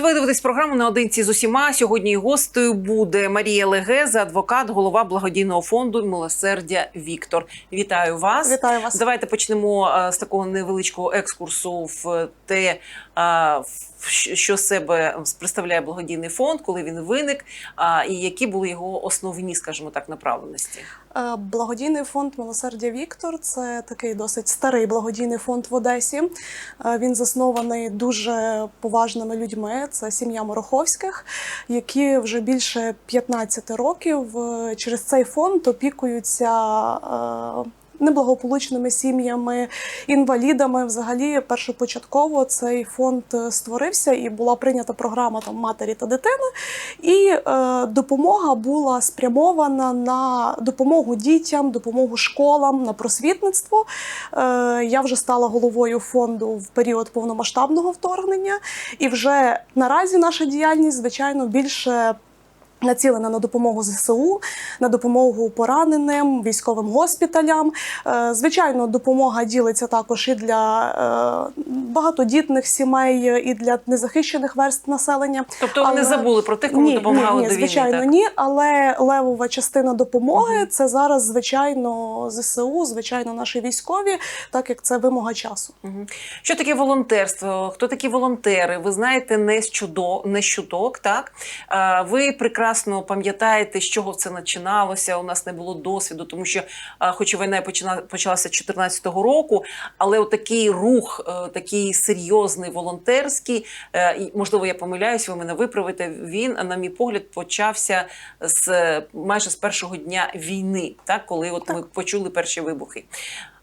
Ви дивитесь програму наодинці з усіма. Сьогодні гостею буде Марія Легеза, адвокат, голова благодійного фонду Милосердя Віктор. Вітаю вас. Вітаю вас. Давайте почнемо е, з такого невеличкого екскурсу в те, е, що себе представляє благодійний фонд, коли він виник, і які були його основні, скажімо так, направленості. Е, Благодійний фонд Милосердя Віктор це такий досить старий благодійний фонд в Одесі. Е, Він заснований дуже поважними людьми. Це сім'я Мороховських, які вже більше 15 років е, через цей фонд опікуються. Неблагополучними сім'ями, інвалідами, взагалі, першопочатково цей фонд е, створився і була прийнята програма там матері та дитини. І е, допомога була спрямована на допомогу дітям, допомогу школам, на просвітництво. Е, я вже стала головою фонду в період повномасштабного вторгнення, і вже наразі наша діяльність, звичайно, більше. Націлена на допомогу ЗСУ, на допомогу пораненим, військовим госпіталям. Е, Звичайно, допомога ділиться також і для е, багатодітних сімей, і для незахищених верст населення. Тобто ви не Але- забули про тих, кому допомагали ні, до війни. звичайно, так? ні. Але левова частина допомоги це зараз, звичайно, ЗСУ, звичайно, наші військові, так як це вимога часу. Мгм. Що таке волонтерство? Хто такі волонтери? Ви знаєте не з чудо, не з чуток, так? Ви прекрасно пам'ятаєте, з чого це починалося. У нас не було досвіду, тому що, хоч і війна почина- почалася 2014 року, але отакий рух, е, такий серйозний волонтерський, е, можливо, я помиляюсь, ви мене виправите. Він, на мій погляд, почався з е, майже з першого дня війни, так коли от ми почули перші вибухи.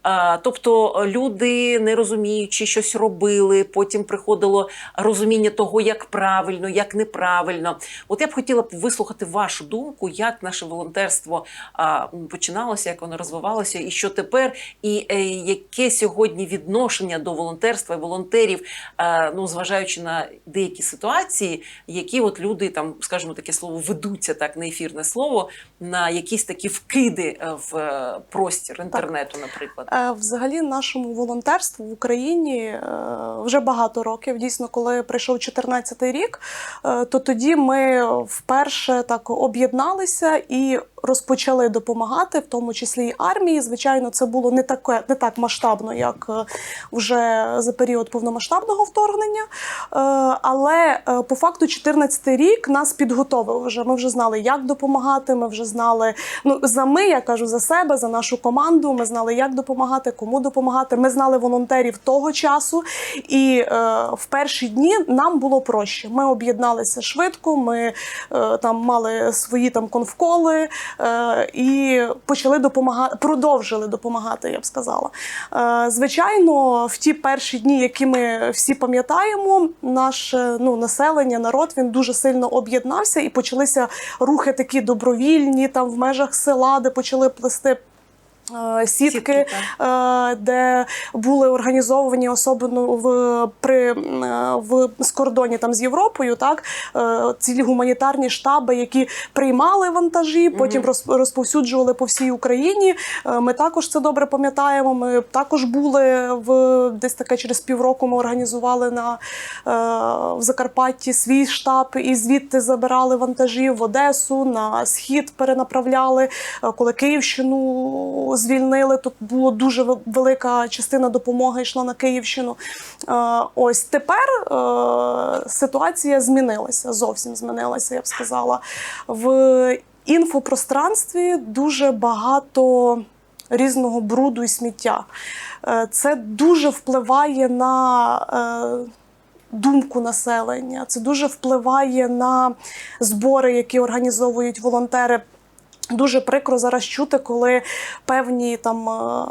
А, Тобто люди, не розуміючи, щось робили, потім приходило розуміння того, як правильно, як неправильно. От я б хотіла б вислухати вашу думку, як наше волонтерство починалося, як воно розвивалося, і що тепер, і е, яке сьогодні відношення до волонтерства і волонтерів, е, ну зважаючи на деякі ситуації, які от люди там, скажімо, таке слово ведуться, так не ефірне слово, на якісь такі вкиди е, в е, простір інтернету, наприклад. Е, Взагалі, нашому волонтерству в Україні е, вже багато років. Дійсно, коли прийшов 14 рік, е, то тоді ми вперше так об'єдналися і розпочали допомагати, в тому числі і армії. Звичайно, це було не таке, не так масштабно, як е, вже за період повномасштабного вторгнення. Е, Але е, по факту 14 рік нас підготовив вже. Ми вже знали, як допомагати. Ми вже знали. Ну за ми, я кажу за себе, за нашу команду. Ми знали, як допомагати, кому допомагати. Ми знали волонтерів того часу, і в перші дні нам було проще. Ми об'єдналися швидко. Ми там мали свої там конфколи і почали допомагати, продовжили допомагати. Я б сказала. Е, звичайно, в ті перші дні, які ми всі пам'ятаємо, наше ну населення, народ він дуже сильно об'єднався і почалися рухи такі добровільні там в межах села, де почали плести. Е, Сітки, е, де були організовані особливо в при е, в з кордоні там з Європою, так цілі гуманітарні штаби, які приймали вантажі, потім роз- розповсюджували по всій Україні. Ми також це добре пам'ятаємо. Ми також були в десь таке через півроку. Ми організували на в Закарпатті свій штаб і звідти забирали вантажі в Одесу, на схід перенаправляли. Коли Київщину звільнили, тут було дуже велика частина допомоги йшла на Київщину. Е, Ось тепер е, ситуація змінилася, зовсім змінилася, я б сказала. В інфопространстві дуже багато різного бруду і сміття. Е, Це дуже впливає на. Думку населення, це дуже впливає на збори, які організовують волонтери. Дуже прикро зараз чути, коли певні там е,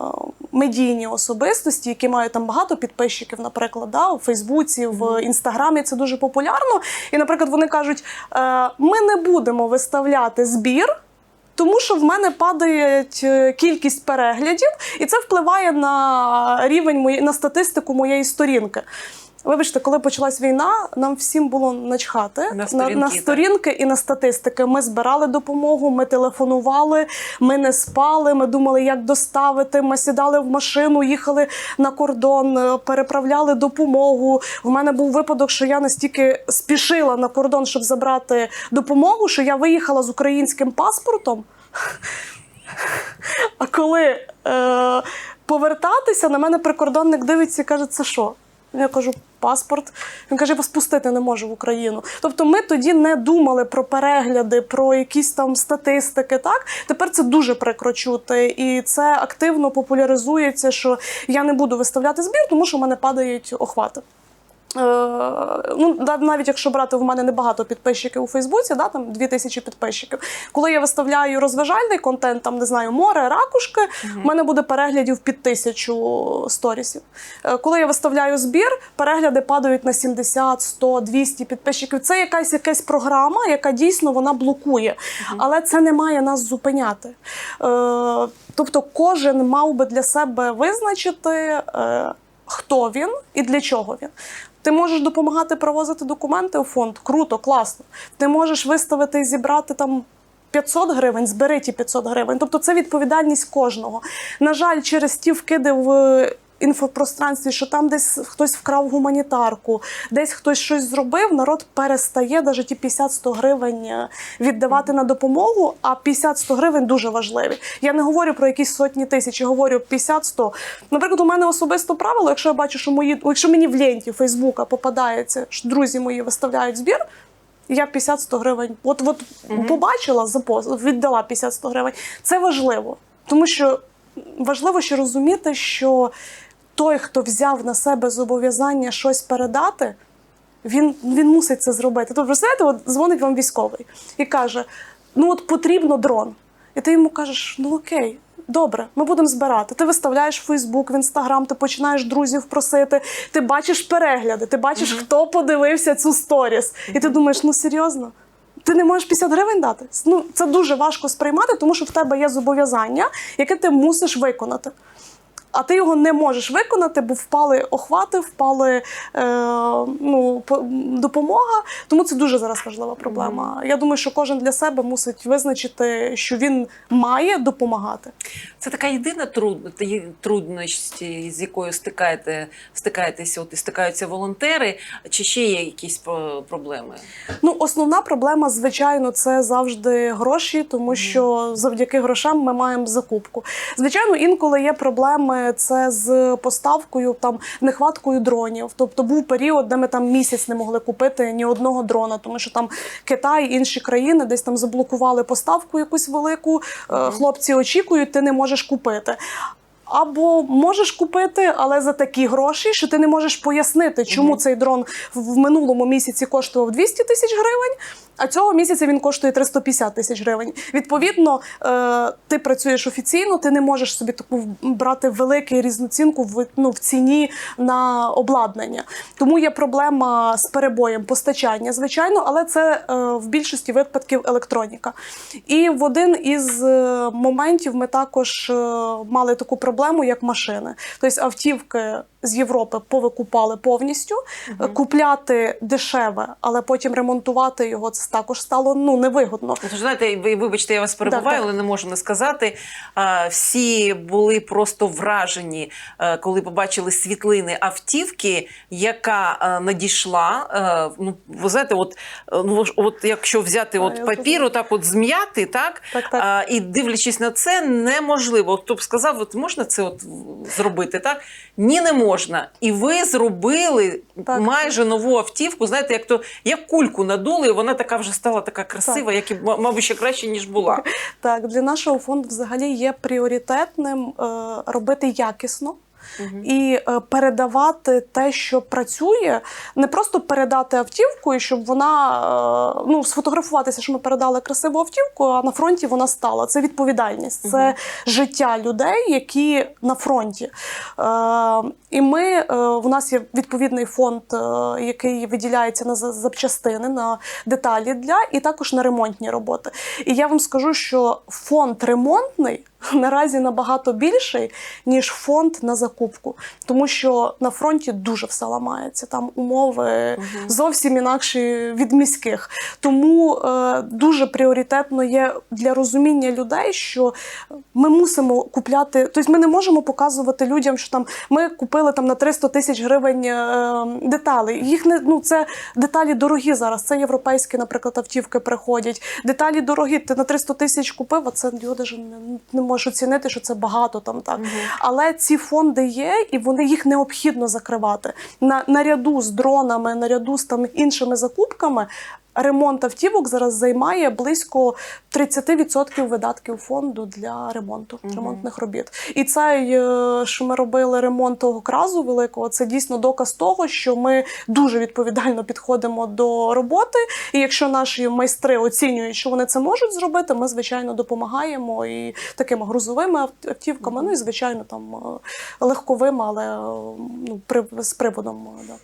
медійні особистості, які мають там багато підписчиків, наприклад, да, у Фейсбуці, в Інстаграмі це дуже популярно. І, наприклад, вони кажуть: е, ми не будемо виставляти збір. Тому що в мене падає е, кількість переглядів, і це впливає на рівень моєї на статистику моєї сторінки. Вибачте, коли почалась війна, нам всім було начхати На на, сторінки, на так. сторінки і на статистики. Ми збирали допомогу, ми телефонували, ми не спали. Ми думали, як доставити. Ми сідали в машину, їхали на кордон, е, переправляли допомогу. В мене був випадок, що я настільки спішила на кордон, щоб забрати допомогу, що я виїхала з українським паспортом. А коли е, повертатися, на мене прикордонник дивиться і каже, це що? Я кажу, паспорт. Він каже, я вас пустити не можу в Україну. Тобто ми тоді не думали про перегляди, про якісь там статистики. Так тепер це дуже прикро чути, і це активно популяризується, що я не буду виставляти збір, тому що в мене падають охвати. Е, ну, навіть якщо брати в мене небагато підписчиків у Фейсбуці, да, там 2000 підписчиків. Коли я виставляю розважальний контент, там не знаю, море, ракушки, в мене буде переглядів під тисячу сторісів. Е, Коли я виставляю збір, перегляди падають на 70, 100, 200 підписчиків. Це якась якась програма, яка дійсно вона блокує, але це не має нас зупиняти. Е, тобто, кожен мав би для себе визначити. Хто він і для чого він. Ти можеш допомагати провозити документи у фонд. Круто, класно. Ти можеш виставити і зібрати там. 500 гривень, збери ті 500 гривень. Тобто це відповідальність кожного. На жаль, через ті вкиди в інфопространстві, що там десь хтось вкрав гуманітарку, десь хтось щось зробив, народ перестає навіть ті 50-100 гривень е, віддавати на допомогу, а 50-100 гривень дуже важливі. Я не говорю про якісь сотні тисяч, я говорю 50-100. Наприклад, у мене особисто правило, якщо я бачу, що мої, якщо мені в ленті Фейсбука попадається, що друзі мої виставляють збір. Я 50-100 гривень. От, от побачила запост, віддала 50-100 гривень. Це важливо, тому що важливо ще розуміти, що той, хто взяв на себе зобов'язання щось передати, він, він мусить це зробити. Тобто, представляєте, от дзвонить вам військовий і каже: ну от потрібно дрон. І ти йому кажеш: ну окей. Добре, ми будемо збирати. Ти виставляєш в Фейсбук, в Інстаграм, ти починаєш друзів просити, ти бачиш перегляди, ти бачиш, хто подивився цю сторіс. І ти думаєш, ну серйозно? Ти не можеш 50 гривень дати? Ну, це дуже важко сприймати, тому що в тебе є зобов'язання, яке ти мусиш виконати. А ти його не можеш виконати, бо впали охвати, впали е, ну, по- допомога. Тому це дуже зараз важлива проблема. Я думаю, що кожен для себе мусить визначити, що він має допомагати. Це така єдина трудність, з якою стикаєте, стикаєтеся, от і стикаються волонтери, чи ще є якісь про- проблеми? Ну, основна проблема, звичайно, це завжди гроші, тому що завдяки грошам ми маємо закупку. Звичайно, інколи є проблеми це з поставкою, там нехваткою дронів. Тобто був період, де ми там місяць не могли купити ні одного дрона, тому що там Китай, інші країни десь там заблокували поставку якусь велику. е, Хлопці очікують, ти не можеш купити. Або можеш купити, але за такі гроші, що ти не можеш пояснити, чому Мгм. цей дрон в минулому місяці коштував 200 тисяч гривень, а цього місяця він коштує 350 тисяч гривень. Відповідно, е, ти працюєш офіційно, ти не можеш собі таку брати велику різноцінку в, ну, в ціні на обладнання. Тому є проблема з перебоєм постачання, звичайно, але це е, в більшості випадків електроніка. І в один із е, моментів ми також мали таку проблему, як машини. Тобто автівки з Європи повикупали повністю, Е, купляти дешеве, але потім ремонтувати його це також стало ну невигодно. Ну, ж знаєте, ви вибачте, я вас перебуваю, так. але не можу не сказати. Всі були просто вражені, е, коли побачили світлини автівки, яка е, надійшла. Ну, ви знаєте, от, ну, от якщо взяти от я папір, отак от зм'яти, так, Так, так. А, і дивлячись на це, неможливо. Хто б сказав, от можна це от зробити, так? Ні, не можна. І ви зробили Так. майже нову автівку. Знаєте, як то як кульку надули, і вона така вже стала така красива, як і мабуть ще краще ніж була. Так, для нашого фонду взагалі є пріоритетним е, робити якісно. І е, передавати те, що працює, не просто передати автівку, і щоб вона е, ну сфотографуватися, що ми передали красиву автівку, а на фронті вона стала. Це відповідальність, це життя людей, які на фронті. Е, і ми е, у нас є відповідний фонд, е, який виділяється на запчастини, на деталі для і також на ремонтні роботи. І я вам скажу, що фонд ремонтний наразі набагато більший, ніж фонд на закупку. Тому що на фронті дуже все ламається. Там умови зовсім інакші від міських. Тому е, дуже пріоритетно є для розуміння людей, що ми мусимо купляти. Тобто ми не можемо показувати людям, що там ми купили там на 300 тисяч гривень е, деталей. Їх не ну це деталі дорогі зараз. Це європейські, наприклад, автівки приходять. Деталі дорогі. Ти на 300 тисяч купив, а це люди ж не, не можеш оцінити, що це багато там так. Але ці фонди є, і вони їх необхідно закривати. На наряду з дронами, наряду з там іншими закупками. Ремонт автівок зараз займає близько 30% видатків фонду для ремонту ремонтних робіт. І цей, е, що ми робили ремонт того кразу великого, це дійсно доказ того, що ми дуже відповідально підходимо до роботи. І якщо наші майстри оцінюють, що вони це можуть зробити, ми звичайно допомагаємо і такими грузовими ав- автівками. Ну і звичайно там е, легковими, але е, ну при з приводом. Да.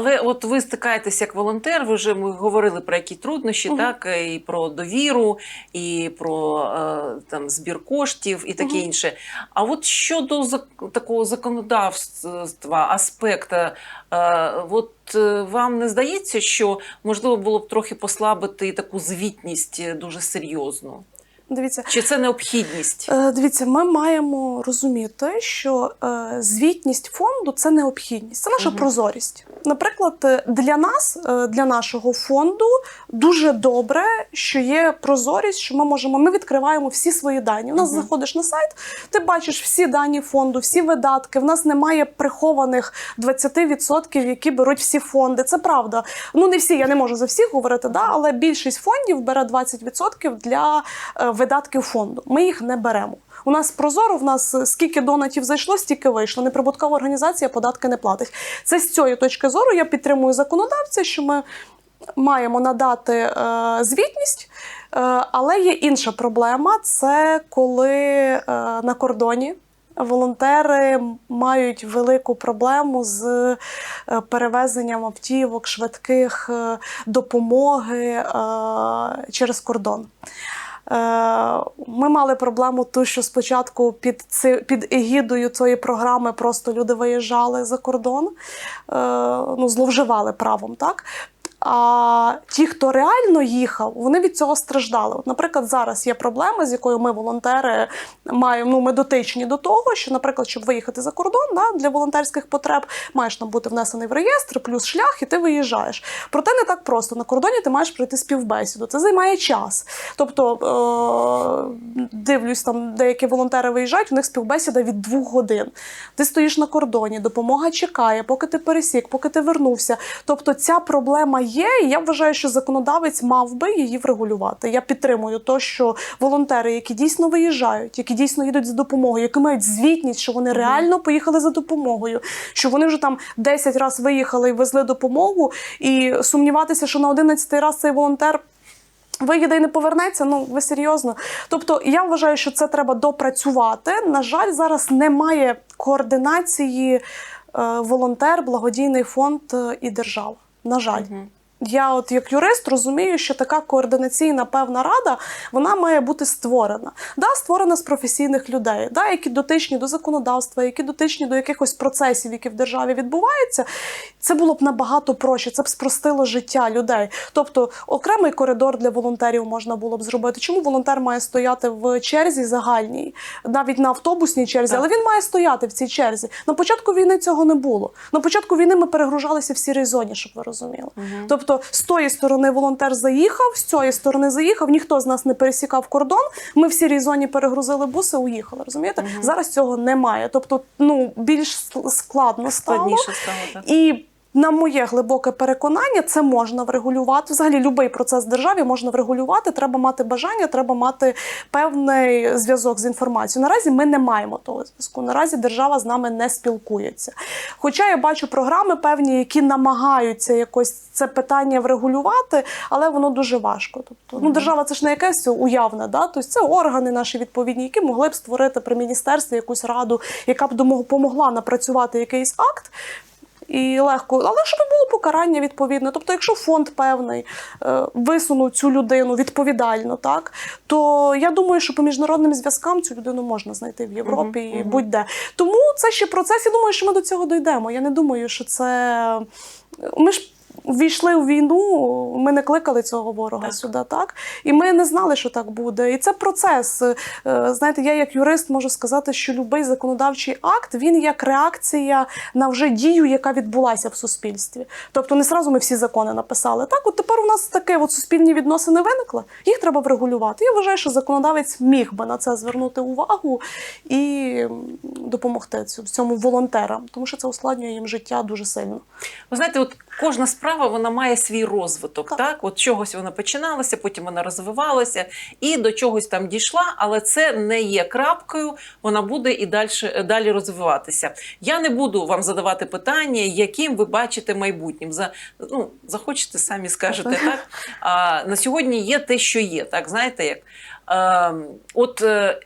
Але от ви стикаєтесь як волонтер, ви вже ми говорили про які труднощі, Мгм. так і про довіру, і про е, там збір коштів, і таке Мгм. інше. А от щодо зак- такого законодавства, аспекта, е, от е, вам не здається, що можливо було б трохи послабити таку звітність е, дуже серйозну? Дивіться, Чи це необхідність? Е, Дивіться, ми маємо розуміти, що звітність фонду це необхідність, це наша Мгм. прозорість. Наприклад, для нас, е, для нашого фонду, дуже добре, що є прозорість, що ми можемо. Ми відкриваємо всі свої дані. У нас Мгм. заходиш на сайт, ти бачиш всі дані фонду, всі видатки. В нас немає прихованих 20%, які беруть всі фонди. Це правда. Ну не всі, я не можу за всіх говорити, да, але більшість фондів бере 20% для е, видатків фонду. Ми їх не беремо. У нас прозоро, в нас е, скільки донатів зайшло, стільки вийшло. Неприбуткова організація податки не платить. Це з цієї точки зору я підтримую законодавця, що ми маємо надати е, звітність. Е, але є інша проблема: це коли е, на кордоні. Волонтери мають велику проблему з е, перевезенням автівок, швидких е, допомоги через кордон. Е, Ми мали проблему ту, що спочатку під ци, під егідою цієї програми просто люди виїжджали за кордон, е, ну, зловживали правом, так? А ті, хто реально їхав, вони від цього страждали. От, наприклад, зараз є проблема, з якою ми, волонтери, маємо. Ну, ми дотичні до того, що, наприклад, щоб виїхати за кордон да, для волонтерських потреб, маєш там бути внесений в реєстр, плюс шлях, і ти виїжджаєш. Проте не так просто. На кордоні ти маєш пройти співбесіду. Це займає час. Тобто, е- дивлюсь, там деякі волонтери виїжджають, у них співбесіда від двох годин. Ти стоїш на кордоні, допомога чекає, поки ти пересік, поки ти вернувся. Тобто ця проблема є, і я вважаю, що законодавець мав би її врегулювати. Я підтримую то, що волонтери, які дійсно виїжджають, які дійсно їдуть за допомогою, які мають звітність, що вони реально поїхали за допомогою, що вони вже там 10 разів виїхали і везли допомогу, і сумніватися, що на 11 раз цей волонтер. Виїде і не повернеться, ну ви серйозно. Тобто я вважаю, що це треба допрацювати. На жаль, зараз немає координації е, волонтер, благодійний фонд е, і держава. На жаль. Я, от як юрист, розумію, що така координаційна певна рада вона має бути створена. Да, створена з професійних людей, да, які дотичні до законодавства, які дотичні до якихось процесів, які в державі відбуваються. Це було б набагато проще, це б спростило життя людей. Тобто, окремий коридор для волонтерів можна було б зробити. Чому волонтер має стояти в черзі загальній, навіть на автобусній черзі, Так. але він має стояти в цій черзі. На початку війни цього не було. На початку війни ми перегружалися в сірій зоні, щоб ви розуміли. Тобто, з тої сторони волонтер заїхав, з цієї сторони заїхав, ніхто з нас не пересікав кордон. Ми в сірій зоні перегрузили буси, уїхали. Розумієте? Зараз цього немає. Тобто, ну більш ск- складно стало. Складніше стало так. І на моє глибоке переконання, це можна врегулювати. Взагалі, будь-який процес в державі можна врегулювати. Треба мати бажання, треба мати певний зв'язок з інформацією. Наразі ми не маємо того зв'язку. Наразі держава з нами не спілкується. Хоча я бачу програми певні, які намагаються якось це питання врегулювати, але воно дуже важко. Тобто, ну держава це ж не якесь уявне, да? тобто це органи наші відповідні, які могли б створити при міністерстві якусь раду, яка б допомогла напрацювати якийсь акт. І легко, але щоб було покарання відповідне. Тобто, якщо фонд певний е, висунув цю людину відповідально, так то я думаю, що по міжнародним зв'язкам цю людину можна знайти в Європі Мгм, і мгм. будь-де. Тому це ще процес. Я думаю, що ми до цього дійдемо. Я не думаю, що це ми ж. Ввійшли в війну, ми не кликали цього ворога Так. сюди, так і ми не знали, що так буде. І це процес. Е, Знаєте, я як юрист можу сказати, що будь-який законодавчий акт він як реакція на вже дію, яка відбулася в суспільстві. Тобто не сразу ми всі закони написали. Так, от тепер у нас таке от суспільні відносини виникли, їх треба врегулювати. Я вважаю, що законодавець міг би на це звернути увагу і допомогти цьому волонтерам, тому що це ускладнює їм життя дуже сильно. Ви знаєте, от кожна справа вона має свій розвиток. Так. Так, от чогось вона починалася, потім вона розвивалася і до чогось там дійшла, але це не є крапкою. Вона буде і далі, далі розвиватися. Я не буду вам задавати питання, яким ви бачите майбутнім. За ну захочете, самі скажете так. А на сьогодні є те, що є. Так знаєте, як е, от. е,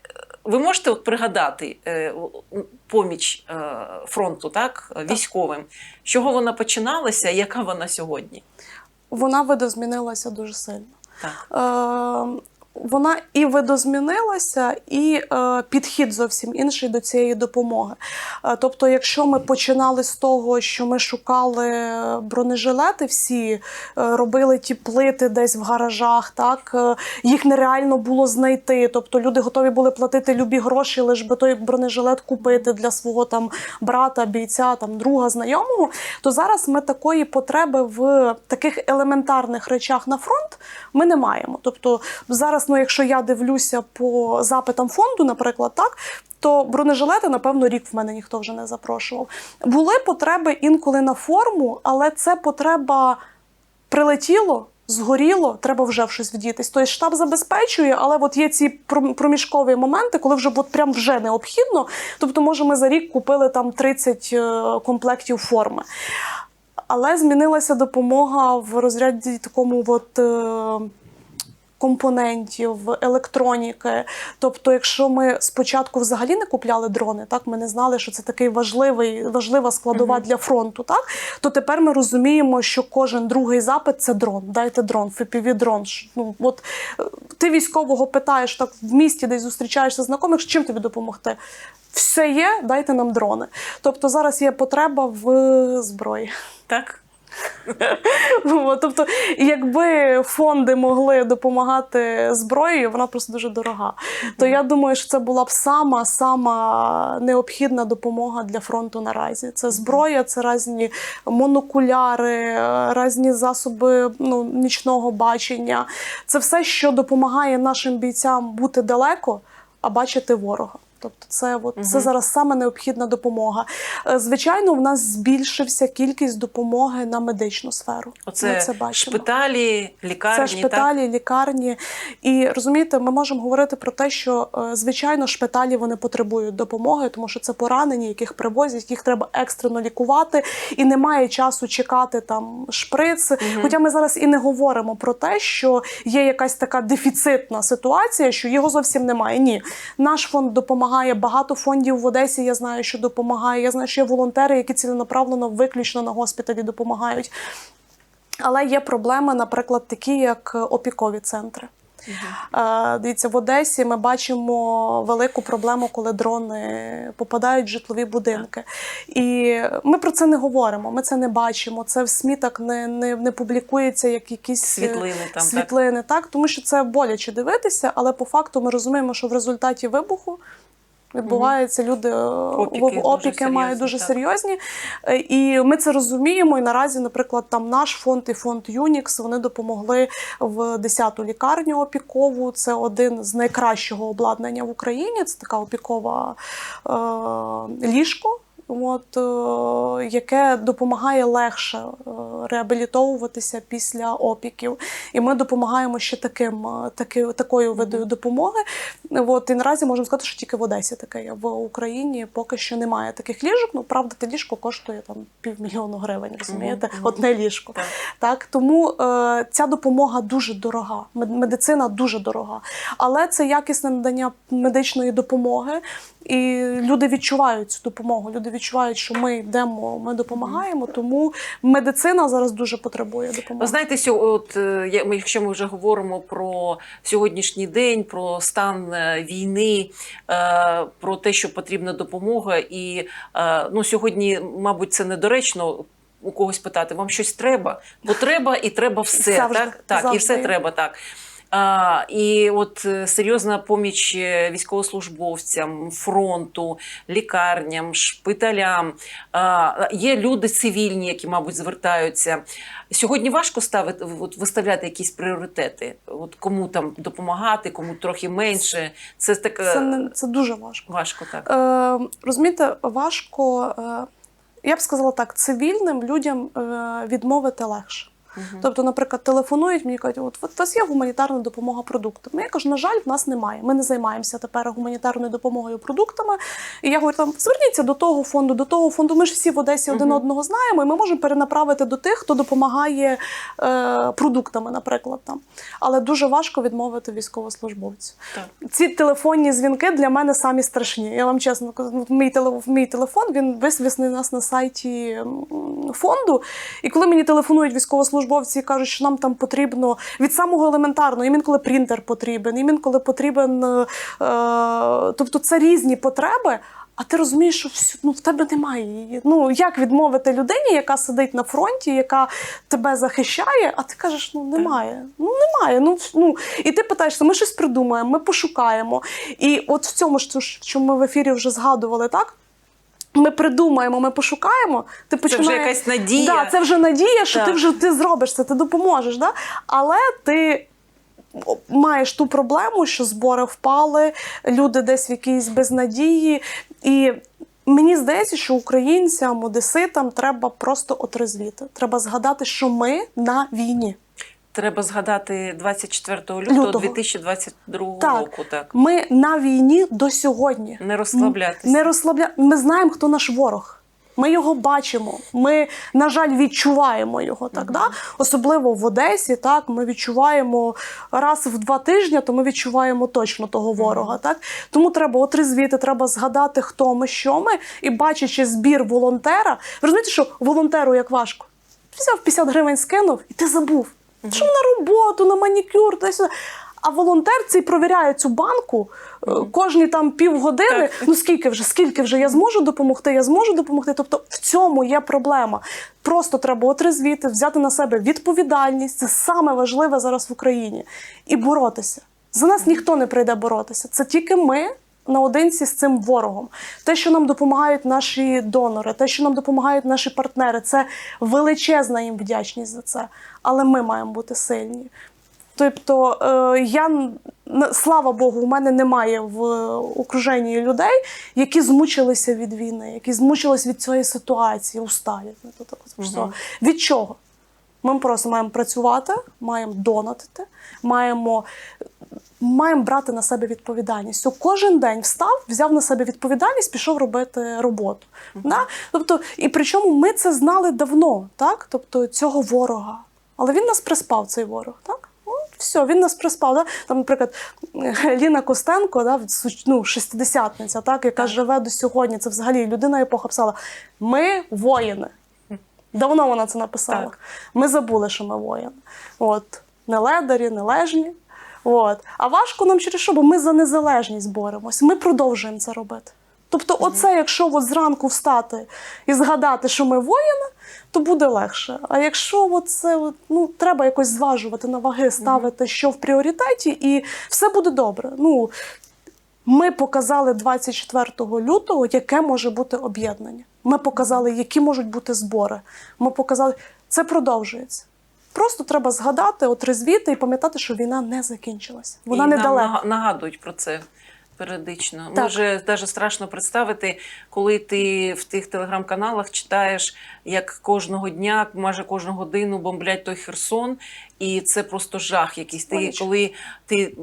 ви можете от пригадати е, поміч е, фронту, так військовим, з чого вона починалася, яка вона сьогодні? Вона видозмінилася дуже сильно. Так. Вона і видозмінилася, і е, підхід зовсім інший до цієї допомоги. Е, тобто, якщо ми починали з того, що ми шукали бронежилети, всі е, робили ті плити десь в гаражах, так е, їх нереально було знайти. Тобто люди готові були платити любі гроші, лише би той бронежилет купити для свого там брата, бійця, там друга, знайомого. То зараз ми такої потреби в таких елементарних речах на фронт ми не маємо. Тобто зараз, ну якщо я дивлюся по запитам фонду, наприклад, так. То бронежилети, напевно, рік в мене ніхто вже не запрошував. Були потреби інколи на форму, але це потреба прилетіло, згоріло, треба вже в щось вдітись. Тобто штаб забезпечує, але от є ці проміжкові моменти, коли вже от прям вже необхідно. Тобто, може, ми за рік купили там 30 е, комплектів форми. Але змінилася допомога в розряді такому от. Е, Компонентів, електроніки. Тобто, якщо ми спочатку взагалі не купляли дрони, так ми не знали, що це такий важливий, важлива складова для фронту, так то тепер ми розуміємо, що кожен другий запит це дрон. Дайте дрон, fpv дрон. Ну от е, ти військового питаєш так в місті, десь зустрічаєшся з знайомих, чим тобі допомогти? Все є, дайте нам дрони. Тобто зараз є потреба в зброї. Так? От, Тобто, якби фонди могли допомагати зброєю, вона просто дуже дорога. То я думаю, що це була б сама сама необхідна допомога для фронту наразі. Це зброя, це різні монокуляри, різні засоби ну, нічного бачення. Це все, що допомагає нашим бійцям бути далеко, а бачити ворога. Тобто, це от це зараз саме необхідна допомога. Е, Звичайно, в нас збільшився кількість допомоги на медичну сферу. Оце Ми це бачимо. шпиталі, лікарні. Це шпиталі, лікарні. І розумієте, ми можемо говорити про те, що е, звичайно шпиталі вони потребують допомоги, тому що це поранені, яких привозять, їх треба екстрено лікувати, і немає часу чекати там шприц. Хоча ми зараз і не говоримо про те, що є якась така дефіцитна ситуація, що його зовсім немає. Ні, наш фонд допомагає. Багато фондів в Одесі. Я знаю, що допомагає. Я знаю, що є волонтери, які ціленаправлено виключно на госпіталі допомагають. Але є проблеми, наприклад, такі, як опікові центри. Е, Дивіться, в Одесі ми бачимо велику проблему, коли дрони попадають в житлові будинки. І ми про це не говоримо, ми це не бачимо. Це в СМІ так не, не, не публікується як якісь е, Світлини там, так? так? тому що це боляче дивитися, але по факту ми розуміємо, що в результаті вибуху. Відбувається, люди е, Опіки дуже опіки мають дуже так. серйозні. Е, І ми це розуміємо. І наразі, наприклад, там наш фонд і фонд Юнікс вони допомогли в 10-ту лікарню опікову. Це один з найкращого обладнання в Україні. Це така опікова е, ліжко. От, е, яке допомагає легше е, реабілітовуватися після опіків. І ми допомагаємо ще таким, е, таки, такою видою допомоги. От, і наразі можемо сказати, що тільки в Одесі таке є. В Україні поки що немає таких ліжок. Ну, правда, те ліжко коштує там півмільйону гривень, розумієте? Мгм, мгм. Одне ліжко. Так. Так, тому е, ця допомога дуже дорога. Мед- Медицина дуже дорога. Але це якісне надання медичної допомоги. І люди відчувають цю допомогу. Люди відчувають, що ми йдемо, ми допомагаємо. Тому медицина зараз дуже потребує допомоги. знаєте, от е, ми- якщо ми вже говоримо про сьогоднішній день, про стан е, війни, е, про те, що потрібна допомога, і ну сьогодні, мабуть, це недоречно. У когось питати, вам щось треба? Бо треба і треба все. Завжди, так, так, і все треба так. А, і от е, серйозна поміч е, військовослужбовцям, фронту, лікарням, шпиталям. А, є люди цивільні, які, мабуть, звертаються. Сьогодні важко ставити от, виставляти якісь пріоритети. От кому там допомагати, кому трохи менше. Це таке Це не це дуже важко. важко так. Е, розумієте, важко. Е, я б сказала так, цивільним людям е, відмовити легше. Мгм. Тобто, наприклад, телефонують мені кажуть, от, у вас є гуманітарна допомога продуктами. Я кажу, на жаль, в нас немає. Ми не займаємося тепер гуманітарною допомогою продуктами. І я говорю, там зверніться до того фонду, до того фонду. Ми ж всі в Одесі один одного знаємо, і ми можемо перенаправити до тих, хто допомагає е, продуктами, наприклад. Там. Але дуже важко відмовити військовослужбовцю. Так. Ці телефонні дзвінки для мене самі страшні. Я вам чесно кажу, ну, мій, теле, мій телефон він висвісний у нас на сайті фонду. І коли мені телефонують військовослужбовці і кажуть, що нам там потрібно від самого елементарного, їм інколи принтер потрібен, їм інколи потрібен. Е, е, тобто це різні потреби. А ти розумієш, що всю- ну, в тебе немає її. Ну як відмовити людині, яка сидить на фронті, яка тебе захищає, а ти кажеш, ну немає. Ну немає. Ну, ну і ти питаєшся, ми щось придумаємо, ми пошукаємо. І от в цьому ж що ми в ефірі вже згадували, так? Ми придумаємо, ми пошукаємо. Ти Це починаєш... вже якась надія. Да, це вже надія, що Так. ти вже ти зробиш це, ти допоможеш. Да? Але ти маєш ту проблему, що збори впали, люди десь в якійсь безнадії. І мені здається, що українцям, одеситам треба просто отрезвіти. Треба згадати, що ми на війні. Треба згадати 24 лютого, Лютого. 2022 Так. року. Так Ми на війні до сьогодні. не розслаблятися. Не розслабля... Ми знаємо, хто наш ворог. Ми його бачимо. Ми, на жаль, відчуваємо його так. Да? Особливо в Одесі. Так, ми відчуваємо раз в два тижні, то ми відчуваємо точно того ворога. Так? Тому треба отрезвіти, треба згадати, хто ми, що ми, і бачачи збір волонтера. Ви розумієте, що волонтеру як важко? Взяв 50 гривень, скинув, і ти забув. Що на роботу, на манікюр, та сюди. А волонтер цей провіряє цю банку е, кожні там півгодини. Ну скільки вже, скільки вже я зможу допомогти, я зможу допомогти. Тобто в цьому є проблема. Просто треба отрезвіти, взяти на себе відповідальність. Це саме важливе зараз в Україні. І боротися. За нас ніхто не прийде боротися. Це тільки ми. Наодинці з цим ворогом, те, що нам допомагають наші донори, те, що нам допомагають наші партнери, це величезна їм вдячність за це. Але ми маємо бути сильні. Тобто, е, я слава Богу, у мене немає в окруженні людей, які змучилися від війни, які змучились від цієї ситуації, усталі. Ну, все. Мгм. Від чого? Ми просто маємо працювати, маємо донатити, маємо, маємо брати на себе відповідальність. Кожен день встав, взяв на себе відповідальність, пішов робити роботу. Да? Тобто, і причому ми це знали давно, так? Тобто цього ворога. Але він нас приспав, цей ворог, так? Ну, все, він нас приспав. Да? Там, наприклад, Ліна Костенко, да, ну, шестидесятниця, так, яка живе до сьогодні. Це взагалі людина епоха писала: Ми воїни. Давно вона це написала. Так. Ми забули, що ми воїни. От. Не ледарі, не лежні. От. А важко нам через що, бо ми за незалежність боремось. Ми продовжуємо це робити. Тобто, оце, якщо от зранку встати і згадати, що ми воїни, то буде легше. А якщо от це, от, ну, треба якось зважувати на ваги, ставити, що в пріоритеті, і все буде добре. Ну, ми показали 24 лютого, яке може бути об'єднання. Ми показали, які можуть бути збори. Ми показали, це продовжується. Просто треба згадати, отрезвіти і пам'ятати, що війна не закінчилась. Вона і не нам нагадують про це періодично. Так. Може, навіть страшно представити, коли ти в тих телеграм-каналах читаєш, як кожного дня, майже кожну годину бомблять той Херсон, і це просто жах якийсь. Ти, коли ти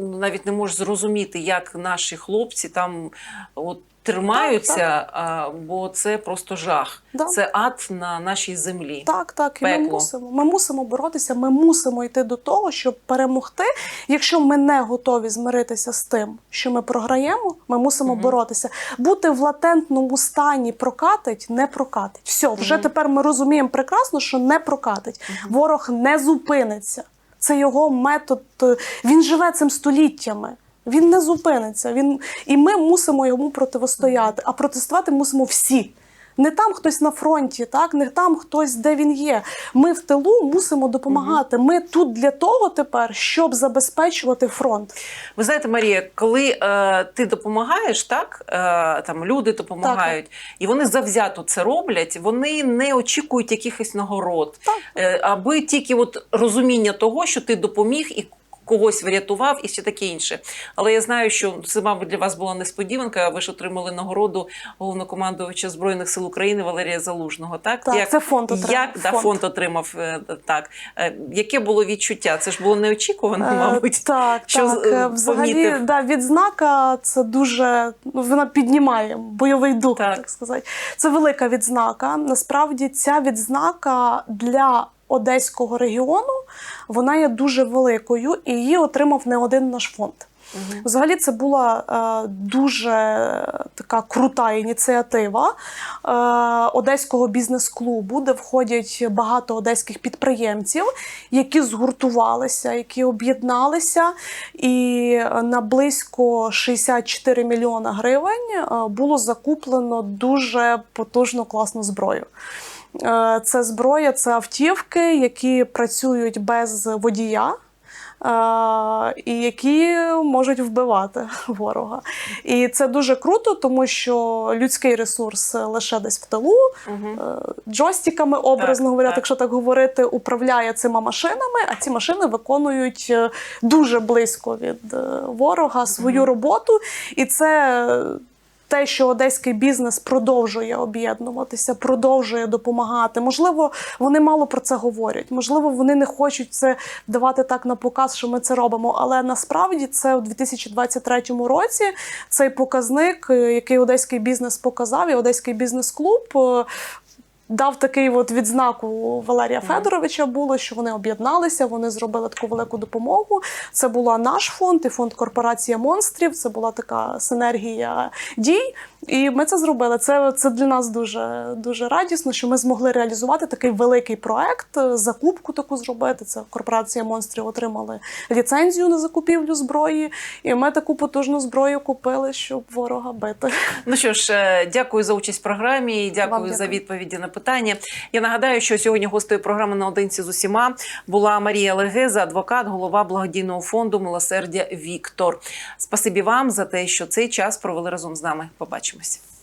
навіть не можеш зрозуміти, як наші хлопці там от. тримаються, а, бо це просто жах. Да. Це ад на нашій землі. Так, так, і ми мусимо. Ми мусимо боротися, ми мусимо йти до того, щоб перемогти. Якщо ми не готові змиритися з тим, що ми програємо, ми мусимо Мгм. боротися. Бути в латентному стані прокатить, не прокатить. Все, вже тепер ми розуміємо прекрасно, що не прокатить. Ворог не зупиниться. Це його метод. е, Він живе цим століттями. Він не зупиниться. Він і ми мусимо йому противостояти. А протестувати мусимо всі. Не там хтось на фронті, так не там хтось, де він є. Ми в тилу мусимо допомагати. Ми тут для того тепер, щоб забезпечувати фронт. Ви знаєте, Марія, коли е, ти допомагаєш, так е, там люди допомагають, і вони завзято це роблять, вони не очікують якихось нагород, Так. е, аби тільки от розуміння того, що ти допоміг і. Когось врятував і все таке інше. Але я знаю, що це, мабуть, для вас була несподіванка. Ви ж отримали нагороду головнокомандувача Збройних сил України Валерія Залужного. Так, Так, це фонд отримав. Як да, Фонд. фонд отримав е, так. Е, Яке було відчуття? Це ж було неочікувано, Е, мабуть. Так, Що так. Е, е, Взагалі, помітив? да, відзнака це дуже ну, вона піднімає бойовий дух, Так. так. сказати. Це велика відзнака. Насправді, ця відзнака для одеського регіону вона є дуже великою, і її отримав не один наш фонд. Мгм. Взагалі, це була е, дуже така крута ініціатива е, одеського бізнес-клубу, де входять багато одеських підприємців, які згуртувалися, які об'єдналися, і на близько 64 мільйона гривень е, було закуплено дуже потужну класну зброю. Е, Це зброя, це автівки, які працюють без водія. е, І які можуть вбивати ворога, і це дуже круто, тому що людський ресурс лише десь в тилу, е, джойстиками, образно Так, говоря, так. якщо так говорити, управляє цими машинами, а ці машини виконують дуже близько від ворога свою Мгм. роботу. І це те, що одеський бізнес продовжує об'єднуватися, продовжує допомагати. Можливо, вони мало про це говорять. Можливо, вони не хочуть це давати так на показ, що ми це робимо. Але насправді це у 2023 році цей показник, е, який одеський бізнес показав, і одеський бізнес-клуб. Дав такий от відзнаку Валерія Федоровича було, що вони об'єдналися, вони зробили таку велику допомогу. Це була наш фонд і фонд Корпорація монстрів. Це була така синергія дій. І ми це зробили. Це, це для нас дуже, дуже радісно, що ми змогли реалізувати такий великий проект, е, закупку таку зробити. Це корпорація монстрів отримали ліцензію на закупівлю зброї, і ми таку потужну зброю купили, щоб ворога бити. Ну що ж, е, дякую за участь в програмі. і Дякую Вам за відповіді на питання. Я нагадаю, що сьогодні гостею програми наодинці з усіма була Марія Легеза, адвокат, голова благодійного фонду Милосердя Віктор. Спасибі вам за те, що цей час провели разом з нами. Побачимось.